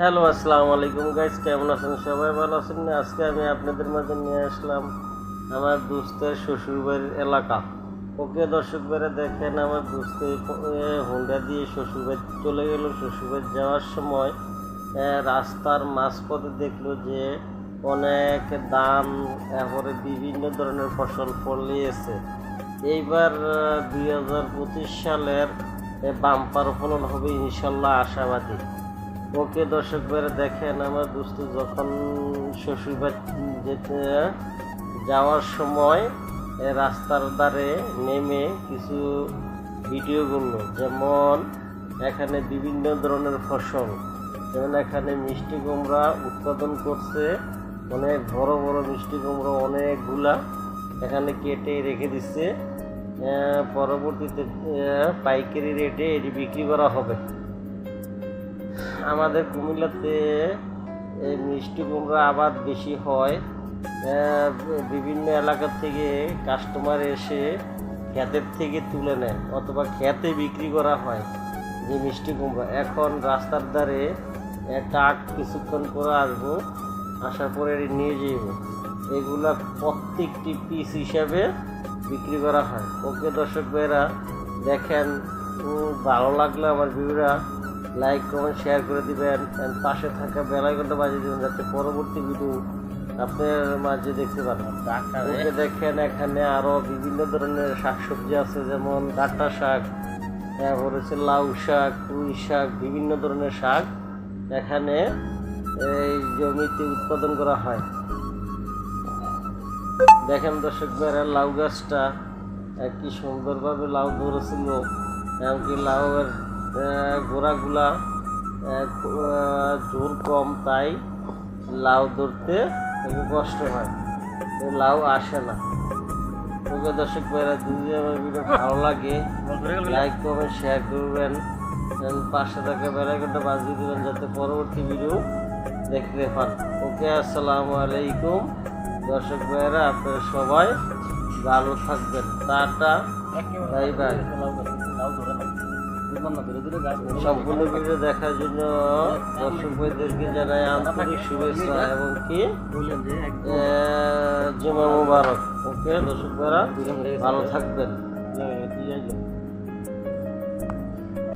Hello, আসসালামু আলাইকুম guys কেমন আছেন সবাই? ভালো আছেন না? আজকে আমি আপনাদের মাঝে নিয়ে আসলাম আমার দুস্তের শ্বশুরবাড়ির এলাকা। ওকে দর্শক বেড়ে দেখেন, আমার দুস্তে হোন্ডা দিয়ে শ্বশুরবাড়ি চলে গেল। শ্বশুরবাড়ি যাওয়ার সময় রাস্তার মাঝপথে দেখল যে অনেক দাম তারপরে বিভিন্ন ধরনের ফসল ফলিয়েছে। এইবার দুই হাজার পঁচিশ সালের বাম্পার ফলন হবে ইনশাল্লাহ আশাবাদী। ওকে দর্শক বেড়ে দেখেন আমার দোস্ত, যখন শ্বশুরবাড়ি যেতে যাওয়ার সময় রাস্তার ধারে নেমে কিছু ভিডিও যেমন এখানে বিভিন্ন ধরনের ফসল, যেমন এখানে মিষ্টি কুমড়া উৎপাদন করছে, অনেক বড় বড় মিষ্টি কুমড়ো অনেকগুলা এখানে কেটে রেখে দিচ্ছে। পরবর্তীতে পাইকারি রেটে এটি বিক্রি করা হবে। আমাদের কুমিল্লাতে এই মিষ্টি কুমড়া আবাদ বেশি হয়। বিভিন্ন এলাকা থেকে কাস্টমার এসে ক্ষেতের থেকে তুলে নেয় অথবা ক্ষেতে বিক্রি করা হয় যে মিষ্টি কুমড়া। এখন রাস্তার ধারে ট্রাক কিছুক্ষণ করে আসব, আসার পরে নিয়ে যাইব। এগুলা প্রত্যেকটি পিস হিসাবে বিক্রি করা হয়। ওকে দর্শক ভাইরা দেখেন ভালো লাগলে আমার ভিডিওটা লাইক কমেন্ট শেয়ার করে দিবেন। And পাশে থাকা বেলাইকনটা বাজিয়ে দিবেন যাতে পরবর্তী ভিডিও আপনার মাঝে দেখতে পারেন ওকে দেখেন এখানে আরও বিভিন্ন ধরনের শাকসবজি আছে যেমন ডাঁটা শাক তারপর হচ্ছে লাউ শাক পুঁই শাক বিভিন্ন ধরনের শাক এখানে এই জমিতে উৎপাদন করা হয়। দেখেন দর্শক ভাইরা লাউ গাছটা কি সুন্দরভাবে লাউ ধরেছিল। এমনকি লাউয়ের গোড়াগুলা জোর কম তাই লাউ ধরতে কষ্ট হয়। লাউ আসে না। ওকে দর্শক ভাইরা যদি আমার ভিডিও ভালো লাগে লাইক করবেন শেয়ার করবেন। পাশে থাকা বেলাইকনটা বাজিয়ে দেবেন যাতে পরবর্তী ভিডিও দেখতে পান। ওকে আসসালামু আলাইকুম। দর্শক ভাইয়েরা আপনারা সবাই ভালো থাকবেন। টাটা। Bye bye. সম্পূর্ণ ভিডিও দেখার জন্য দর্শক ভাইদেরকে জানাই আন্তরিক শুভেচ্ছা এবং কি জুমা মুবারক। ওকে, দর্শক ভালো থাকবেন।